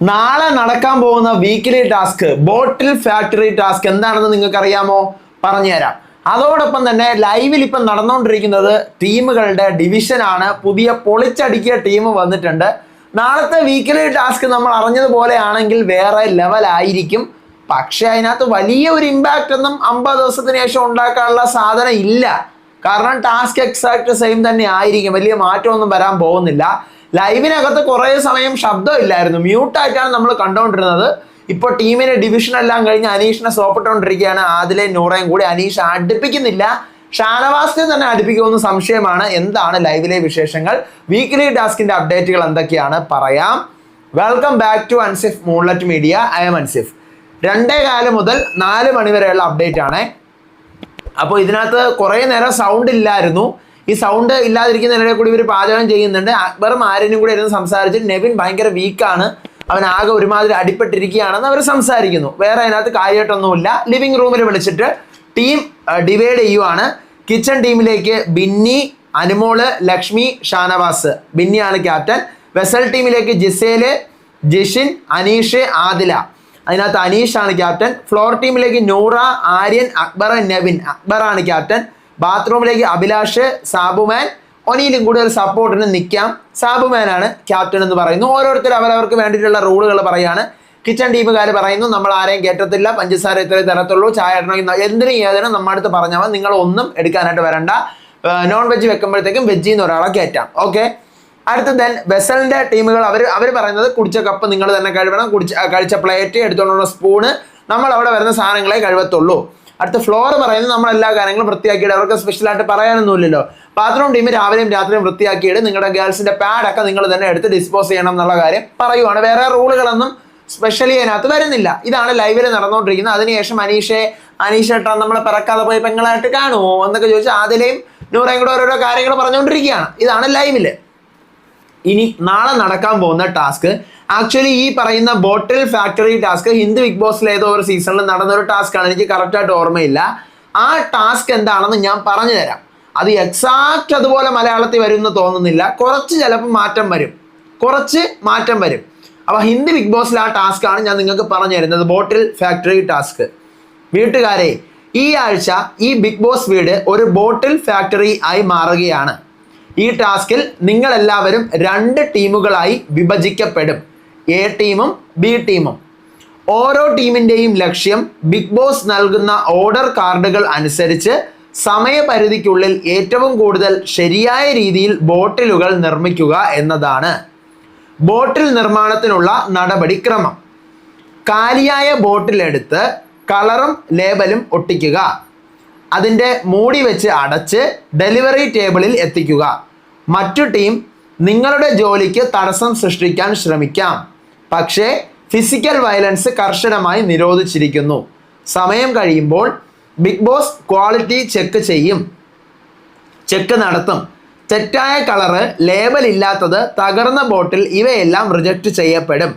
നാളെ നടക്കാൻ പോകുന്ന weekly task bottle factory task എന്താണെന്ന് നിങ്ങൾക്ക് അറിയാമോ പറഞ്ഞുതരാം. അതോടൊപ്പം തന്നെ ലൈവിൽ ഇപ്പം നടന്നുകൊണ്ടിരിക്കുന്നത് ടീമുകളുടെ ഡിവിഷനാണ് പുതിയ പൊളിച്ചടുക്കിയ ടീം വന്നിട്ടുണ്ട്. നാളത്തെ വീക്കിലി ടാസ്ക് നമ്മൾ അറിഞ്ഞതുപോലെയാണെങ്കിൽ വേറെ ലെവലായിരിക്കും പക്ഷേ അതിനകത്ത് വലിയ ഒരു ഇമ്പാക്റ്റ് ഒന്നും അമ്പത് ദിവസത്തിന് ശേഷം ഉണ്ടാക്കാനുള്ള സാധനം ഇല്ല. കാരണം ടാസ്ക് എക്സാക്ട് സെയിം തന്നെ ആയിരിക്കും. വലിയ മാറ്റമൊന്നും വരാൻ പോകുന്നില്ല. ലൈവിനകത്ത് കുറേ സമയം ശബ്ദമില്ലായിരുന്നു മ്യൂട്ടായിട്ടാണ് നമ്മൾ കണ്ടുകൊണ്ടിരുന്നത് ഇപ്പോൾ ടീമിന്റെ ഡിവിഷൻ എല്ലാം കഴിഞ്ഞ് അനീഷിനെ സോപ്പിട്ടുകൊണ്ടിരിക്കുകയാണ് ആദിലെ നൂറയും കൂടി അനീഷ് അടുപ്പിക്കുന്നില്ല. ഷാനവാസിനെ തന്നെ അടുപ്പിക്കുമെന്ന് സംശയമാണ്. എന്താണ് ലൈവിലെ വിശേഷങ്ങൾ? വീക്ക്ലി ടാസ്കിന്റെ അപ്ഡേറ്റുകൾ എന്തൊക്കെയാണ്? പറയാം. Welcome back to Ansif moonlight media I am Ansif രണ്ടേ കാൽ മുതൽ നാല് മണി വരെയുള്ള അപ്ഡേറ്റ് ആണ്. അപ്പോൾ ഇതിനകത്ത് കുറേ നേരം സൗണ്ട് ഇല്ലായിരുന്നു. ഈ സൗണ്ട് ഇല്ലാതിരിക്കുന്നതിനിടെ കൂടി ഇവർ പാചകം ചെയ്യുന്നുണ്ട്. അക്ബറും ആര്യനും കൂടി ഇരുന്ന് സംസാരിച്ചിട്ട് നെവിൻ ഭയങ്കര വീക്കാണ് അവൻ ആകെ ഒരുമാതിരി അടിപ്പെട്ടിരിക്കുകയാണെന്ന് അവർ സംസാരിക്കുന്നു. വേറെ അതിനകത്ത് കാര്യമായിട്ടൊന്നുമില്ല. ലിവിംഗ് റൂമിൽ വിളിച്ചിട്ട് ടീം ഡിവൈഡ് ചെയ്യുവാണ്. കിച്ചൺ ടീമിലേക്ക് ബിന്നി അനുമോൾ ലക്ഷ്മി ഷാനവാസ്. ബിന്നിയാണ് ക്യാപ്റ്റൻ വെസൽ ടീമിലേക്ക് ജിസേൽ ജിഷിൻ അനീഷ് ആദില. അതിനകത്ത് അനീഷാണ് ക്യാപ്റ്റൻ ഫ്ലോർ ടീമിലേക്ക് നൂറ ആര്യൻ അക്ബർ നെവിൻ. അക്ബറാണ് ക്യാപ്റ്റൻ ബാത്റൂമിലേക്ക് അഭിലാഷ് സാബുമാൻ ഒനിയിലും കൂടുതൽ സപ്പോർട്ടിന് നിൽക്കാം സാബുമാനാണ് ക്യാപ്റ്റൻ എന്ന് പറയുന്നു. ഓരോരുത്തർ അവരവർക്ക് വേണ്ടിയിട്ടുള്ള റൂളുകൾ പറയാണ്. കിച്ചൺ ടീമുകാർ പറയുന്നു നമ്മൾ ആരെയും കയറ്റത്തില്ല പഞ്ചസാര ഇത്രേ തരത്തുള്ളൂ. ചായ ഇടണമെങ്കിൽ എന്തിനും ഏതിനും നമ്മുടെ അടുത്ത് പറഞ്ഞാൽ മതി. നിങ്ങൾ ഒന്നും എടുക്കാനായിട്ട് വരണ്ട. നോൺ വെജ് വെക്കുമ്പോഴത്തേക്കും വെജിൽ നിന്ന് ഒരാളെ കയറ്റാം ഓക്കെ അടുത്ത ദെൻ വെസലിന്റെ ടീമുകൾ അവർ അവർ പറയുന്നത് കുടിച്ച കപ്പ് നിങ്ങൾ തന്നെ കഴുകണം. കുടിച്ച കഴിച്ച പ്ലേറ്റ് എടുത്തുകൊണ്ടുള്ള സ്പൂണ് നമ്മൾ അവിടെ വരുന്ന സാധനങ്ങളെ കഴുകത്തുള്ളൂ. അടുത്ത ഫ്ലോർ പറയുന്നത് നമ്മൾ എല്ലാ കാര്യങ്ങളും വൃത്തിയാക്കിയിട്ട് അവർക്ക് സ്പെഷ്യലായിട്ട് പറയാനൊന്നുമില്ലല്ലോ. ബാത്റൂം ടീം രാവിലെയും രാത്രിയും വൃത്തിയാക്കിയിട്ട് നിങ്ങളുടെ ഗേൾസിന്റെ പാഡൊക്കെ നിങ്ങൾ തന്നെ എടുത്ത് ഡിസ്പോസ് ചെയ്യണം എന്നുള്ള കാര്യം പറയുവാണ്. വേറെ റൂളുകളൊന്നും സ്പെഷ്യലി അതിനകത്ത് വരുന്നില്ല. ഇതാണ് ലൈവിൽ നടന്നുകൊണ്ടിരിക്കുന്നത്. അതിനുശേഷം അനീഷെ അനീഷ് ഏട്ടാ നമ്മളെ പിറക്കാതെ പോയി പെങ്ങളായിട്ട് കാണുമോ എന്നൊക്കെ ചോദിച്ചാൽ അതിലെയും നൂറേയും കൂടെ ഓരോരോ കാര്യങ്ങൾ പറഞ്ഞുകൊണ്ടിരിക്കുകയാണ്. ഇതാണ് ലൈവിൽ ഇനി നാളെ നടക്കാൻ പോകുന്ന ടാസ്ക് ആക്ച്വലി ഈ പറയുന്ന bottle factory task Hindi Bigg ബോസിൽ ഏതോ ഒരു സീസണിൽ നടന്ന ഒരു ടാസ്ക് ആണ്. എനിക്ക് കറക്റ്റായിട്ട് ഓർമ്മയില്ല. ആ ടാസ്ക് എന്താണെന്ന് ഞാൻ പറഞ്ഞു തരാം. അത് എക്സാക്റ്റ് അതുപോലെ മലയാളത്തിൽ വരും എന്ന് തോന്നുന്നില്ല. കുറച്ച് ചിലപ്പോൾ മാറ്റം വരും. കുറച്ച് മാറ്റം വരും. അപ്പോൾ ഹിന്ദി ബിഗ് ബോസിൽ ആ ടാസ്ക് ആണ് ഞാൻ നിങ്ങൾക്ക് പറഞ്ഞു തരുന്നത്. ബോട്ടിൽ ഫാക്ടറി ടാസ്ക് വീട്ടുകാരെ ഈ ആഴ്ച ഈ ബിഗ് ബോസ് വീട് ഒരു ബോട്ടിൽ ഫാക്ടറി ആയി മാറുകയാണ്. ഈ ടാസ്കിൽ നിങ്ങളെല്ലാവരും രണ്ട് ടീമുകളായി വിഭജിക്കപ്പെടും. എ ടീമും ബി ടീമും. ഓരോ ടീമിന്റെയും ലക്ഷ്യം ബിഗ് ബോസ് നൽകുന്ന ഓർഡർ കാർഡുകൾ അനുസരിച്ച് സമയപരിധിക്കുള്ളിൽ ഏറ്റവും കൂടുതൽ ശരിയായ രീതിയിൽ ബോട്ടിലുകൾ നിർമ്മിക്കുക എന്നതാണ്. ബോട്ടിൽ നിർമ്മാണത്തിനുള്ള നടപടിക്രമം. കാലിയായ ബോട്ടിലെടുത്ത് കളറും ലേബലും ഒട്ടിക്കുക. അതിന്റെ മൂടി വെച്ച് അടച്ച് ഡെലിവറി ടേബിളിൽ എത്തിക്കുക. മറ്റു ടീം നിങ്ങളുടെ ജോലിക്ക് തടസ്സം സൃഷ്ടിക്കാൻ ശ്രമിക്കാം. പക്ഷേ ഫിസിക്കൽ വയലൻസ് കർശനമായി നിരോധിച്ചിരിക്കുന്നു. സമയം കഴിയുമ്പോൾ ബിഗ് ബോസ് ക്വാളിറ്റി ചെക്ക് ചെയ്യും. ചെക്ക് നടത്തും. തെറ്റായ കളറ് ലേബൽ ഇല്ലാത്തത് തകർന്ന ബോട്ടിൽ ഇവയെല്ലാം റിജക്റ്റ് ചെയ്യപ്പെടും.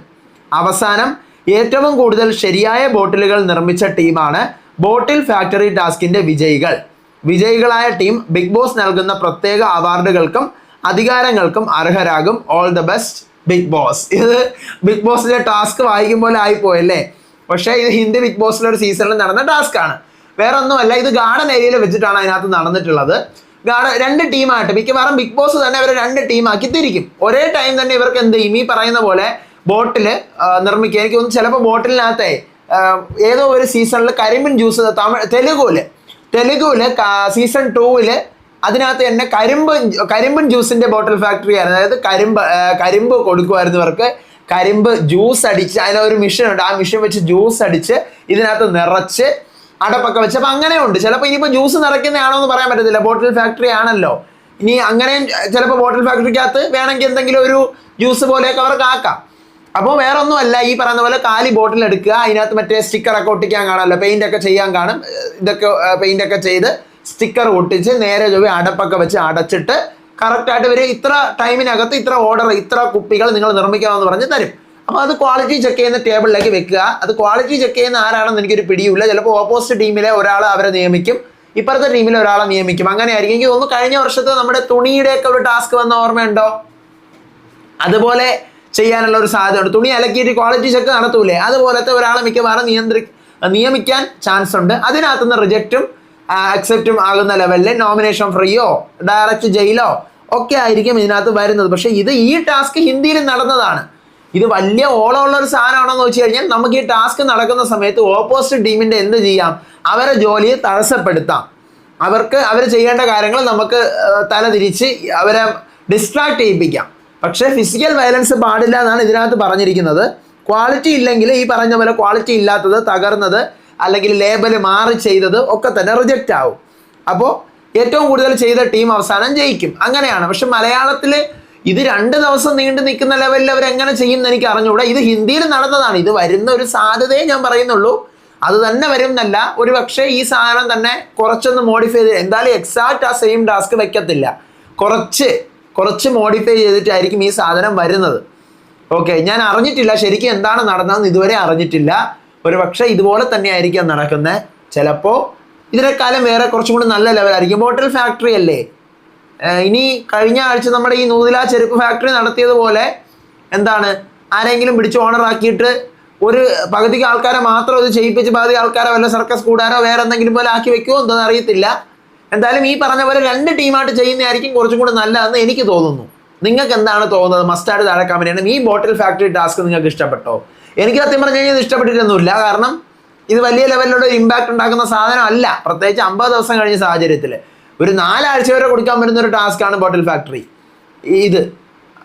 അവസാനം ഏറ്റവും കൂടുതൽ ശരിയായ ബോട്ടിലുകൾ നിർമ്മിച്ച ടീമാണ് ബോട്ടിൽ ഫാക്ടറി ടാസ്കിന്റെ വിജയികൾ. വിജയികളായ ടീം ബിഗ് ബോസ് നൽകുന്ന പ്രത്യേക അവാർഡുകൾക്കും അധികാരങ്ങൾക്കും അർഹരാകും. All the best Bigg Boss ഇത് ബിഗ് ബോസിന്റെ ടാസ്ക് വായിക്കും വായിക്കുമ്പോൾ ആയിപ്പോയല്ലേ? പക്ഷേ ഇത് ഹിന്ദി ബിഗ് ബോസിലെ ഒരു സീസണിൽ നടന്ന ടാസ്ക് ആണ് വേറെ ഒന്നുമല്ല ഇത് ഗാർഡൻ ഏരിയയിൽ വെച്ചിട്ടാണ് അതിനകത്ത് നടന്നിട്ടുള്ളത്. ഗാർഡൻ രണ്ട് ടീമായിട്ട് മിക്കവാറും ബിഗ് ബോസ് തന്നെ അവരെ രണ്ട് ടീമാക്കി തിരിക്കും. ഒരേ ടൈം തന്നെ ഇവർക്ക് എന്ത് ചെയ്യും? ഈ പറയുന്ന പോലെ ബോട്ടിൽ നിർമ്മിക്കുക. എനിക്ക് ഒന്ന് ചിലപ്പോൾ ബോട്ടിലിനകത്തെ ഏതോ ഒരു സീസണിൽ കരിമ്പിൻ ജ്യൂസ് തമിഴ് തെലുഗുവിൽ തെലുഗുവിൽ സീസൺ ടൂവിൽ അതിനകത്ത് തന്നെ കരിമ്പ് കരിമ്പൻ ജ്യൂസിന്റെ ബോട്ടിൽ ഫാക്ടറി ആയിരുന്നു അതായത് കരിമ്പ് കരിമ്പ് കൊടുക്കുമായിരുന്നു ഇവർക്ക്. കരിമ്പ് ജ്യൂസ് അടിച്ച് അതിനൊരു മിഷൻ ഉണ്ട്. ആ മിഷൻ വെച്ച് ജ്യൂസ് അടിച്ച് ഇതിനകത്ത് നിറച്ച് അടപ്പൊക്കെ വെച്ച്. അപ്പം അങ്ങനെ ഉണ്ട്. ചിലപ്പോൾ ഇനിയിപ്പോൾ ജ്യൂസ് നിറയ്ക്കുന്നതാണോ എന്ന് പറയാൻ പറ്റത്തില്ല. ബോട്ടിൽ ഫാക്ടറി ആണല്ലോ. ഇനി അങ്ങനെയും ചിലപ്പോൾ ബോട്ടിൽ ഫാക്ടറിക്കകത്ത് വേണമെങ്കിൽ എന്തെങ്കിലും ഒരു ജ്യൂസ് പോലെയൊക്കെ അവർക്ക് ആക്കാം. അപ്പോൾ വേറെ ഒന്നുമല്ല ഈ പറയുന്ന പോലെ കാലി ബോട്ടിൽ എടുക്കുക അതിനകത്ത് മറ്റേ സ്റ്റിക്കറൊക്കെ ഒട്ടിക്കാൻ കാണാമല്ലോ പെയിന്റ് ഒക്കെ ചെയ്യാൻ കാണും. ഇതൊക്കെ പെയിന്റ് ഒക്കെ ചെയ്ത് സ്റ്റിക്കർ ഒട്ടിച്ച് നേരെ ചൊവ്വ അടപ്പൊക്കെ വെച്ച് അടച്ചിട്ട് കറക്റ്റായിട്ട് ഇവർ ഇത്ര ടൈമിനകത്ത് ഇത്ര ഓർഡർ ഇത്ര കുപ്പികൾ നിങ്ങൾ നിർമ്മിക്കാമെന്ന് പറഞ്ഞ് തരും. അപ്പോൾ അത് ക്വാളിറ്റി ചെക്ക് ചെയ്യുന്ന ടേബിളിലേക്ക് വെക്കുക. അത് ക്വാളിറ്റി ചെക്ക് ചെയ്യുന്ന ആരാണെന്ന് എനിക്കൊരു പിടിയില്ല. ചിലപ്പോൾ ഓപ്പോസിറ്റ് ടീമിലെ ഒരാൾ അവരെ നിയമിക്കും. ഇപ്പുറത്തെ ടീമിലെ ഒരാളെ നിയമിക്കും. അങ്ങനെ ആയിരിക്കും എനിക്ക് തോന്നുന്നു കഴിഞ്ഞ വർഷത്തെ നമ്മുടെ തുണിയുടെയൊക്കെ ഒരു ടാസ്ക് വന്ന ഓർമ്മയുണ്ടോ? അതുപോലെ ചെയ്യാനുള്ള ഒരു സാധ്യതയുണ്ട്. തുണി അലക്കിയിട്ട് ക്വാളിറ്റി ചെക്ക് നടത്തൂലേ? അതുപോലത്തെ ഒരാളെ മിക്കവാറും നിയന്ത്രി നിയമിക്കാൻ ചാൻസ് ഉണ്ട്. അതിനകത്തുനിന്ന് റിജക്റ്റും അക്സെപ്റ്റും ആകുന്ന ലെവലിൽ നോമിനേഷൻ ഫ്രീയോ ഡയറക്റ്റ് ജയിലോ ഒക്കെ ആയിരിക്കും ഇതിനകത്ത് വരുന്നത്. പക്ഷേ ഇത് ഈ ടാസ്ക് ഹിന്ദിയിൽ നടന്നതാണ്. ഇത് വലിയ ഓളമുള്ള ഒരു സാധനമാണെന്ന് വെച്ച് കഴിഞ്ഞാൽ നമുക്ക് ഈ ടാസ്ക് നടക്കുന്ന സമയത്ത് ഓപ്പോസിറ്റ് ടീമിന്റെ എന്ത് ചെയ്യാം? അവരെ ജോലിയെ തടസ്സപ്പെടുത്താം. അവർക്ക് അവർ ചെയ്യേണ്ട കാര്യങ്ങൾ നമുക്ക് തലതിരിച്ച് അവരെ ഡിസ്ട്രാക്ട് ചെയ്യിപ്പിക്കാം. പക്ഷേ ഫിസിക്കൽ വയലൻസ് പാടില്ല എന്നാണ് ഇതിനകത്ത് പറഞ്ഞിരിക്കുന്നത്. ക്വാളിറ്റി ഇല്ലെങ്കിൽ ഈ പറഞ്ഞ പോലെ ക്വാളിറ്റി ഇല്ലാത്തത് തകർന്നത് അല്ലെങ്കിൽ ലേബൽ മാറി ചെയ്തത് ഒക്കെ തന്നെ റിജക്റ്റ് ആവും. അപ്പോൾ ഏറ്റവും കൂടുതൽ ചെയ്ത ടീം അവസാനം ജയിക്കും. അങ്ങനെയാണ്. പക്ഷെ മലയാളത്തിൽ ഇത് രണ്ട് ദിവസം നീണ്ടു നിൽക്കുന്ന ലെവലിൽ അവർ എങ്ങനെ ചെയ്യും എന്ന് എനിക്ക് അറിഞ്ഞുകൂടാ. ഇത് ഹിന്ദിയിൽ നടന്നതാണ്. ഇത് വരുന്ന ഒരു സാധ്യതയെ ഞാൻ പറയുന്നുള്ളൂ. അത് തന്നെ വരും എന്നല്ല ഒരു പക്ഷേ ഈ സാധനം തന്നെ കുറച്ചൊന്ന് മോഡിഫൈ ചെയ്ത് എന്തായാലും എക്സാക്റ്റ് ആ സെയിം ടാസ്ക് വെക്കത്തില്ല. കുറച്ച് കുറച്ച് മോഡിഫൈ ചെയ്തിട്ടായിരിക്കും ഈ സാധനം വരുന്നത്. ഓക്കെ ഞാൻ അറിഞ്ഞിട്ടില്ല ശരിക്കും എന്താണ് നടന്നതെന്ന് ഇതുവരെ അറിഞ്ഞിട്ടില്ല. ഒരു പക്ഷേ ഇതുപോലെ തന്നെ ആയിരിക്കാം നടക്കുന്നത് ചിലപ്പോൾ ഇതിനേക്കാളും വേറെ കുറച്ചും കൂടി നല്ല ലെവലായിരിക്കും ബോട്ടിൽ ഫാക്ടറി അല്ലേ? ഇനി കഴിഞ്ഞ ആഴ്ച നമ്മുടെ ഈ നൂതില ചെരുപ്പ് ഫാക്ടറി നടത്തിയതുപോലെ എന്താണ്? ആരെങ്കിലും പിടിച്ച് ഓണറാക്കിയിട്ട് ഒരു പകുതിക്ക് ആൾക്കാരെ മാത്രം ഇത് ചെയ്യിപ്പിച്ച് പകുതി ആൾക്കാരെ വല്ല സർക്കസ് കൂടാരോ വേറെ എന്തെങ്കിലും പോലെ ആക്കി വെക്കുമോ എന്തോന്ന് അറിയത്തില്ല. എന്തായാലും ഈ പറഞ്ഞ പോലെ രണ്ട് ടീമായിട്ട് ചെയ്യുന്നതായിരിക്കും കുറച്ചും കൂടെ നല്ലതെന്ന് എനിക്ക് തോന്നുന്നു. നിങ്ങൾക്ക് എന്താണ് തോന്നുന്നത്? മസ്റ്റാർഡ് താഴെ കമ്പനിയാണ് ഈ ബോട്ടിൽ ഫാക്ടറി ടാസ്ക് നിങ്ങൾക്ക് ഇഷ്ടപ്പെട്ടോ? എനിക്ക് സത്യം പറഞ്ഞു കഴിഞ്ഞാൽ ഇഷ്ടപ്പെട്ടിട്ടൊന്നുമില്ല. കാരണം ഇത് വലിയ ലെവലിലുള്ള ഇമ്പാക്ട് ഉണ്ടാക്കുന്ന സാധനം അല്ല പ്രത്യേകിച്ച് അമ്പത് ദിവസം കഴിഞ്ഞ സാഹചര്യത്തിൽ ഒരു നാലാഴ്ച വരെ കൊടുക്കാൻ പറ്റുന്ന ഒരു ടാസ്ക്കാണ് ബോട്ടിൽ ഫാക്ടറി ഇത്.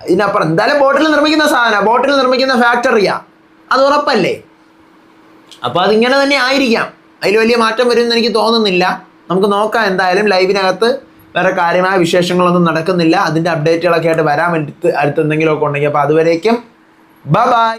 ഇതിനപ്പുറം എന്തായാലും ബോട്ടിൽ നിർമ്മിക്കുന്ന സാധനം. ബോട്ടിൽ നിർമ്മിക്കുന്ന ഫാക്ടറിയാ അത് ഉറപ്പല്ലേ? അപ്പോൾ അതിങ്ങനെ തന്നെ ആയിരിക്കാം. അതിൽ വലിയ മാറ്റം വരുമെന്ന് എനിക്ക് തോന്നുന്നില്ല. നമുക്ക് നോക്കാം എന്തായാലും ലൈവിനകത്ത് വേറെ കാര്യമായ വിശേഷങ്ങളൊന്നും നടക്കുന്നില്ല. അതിന്റെ അപ്ഡേറ്റുകളൊക്കെ ആയിട്ട് വരാൻ വേണ്ടി അടുത്ത് എന്തെങ്കിലുമൊക്കെ ഉണ്ടെങ്കിൽ അപ്പോൾ അതുവരേക്കും. ബ ബായ്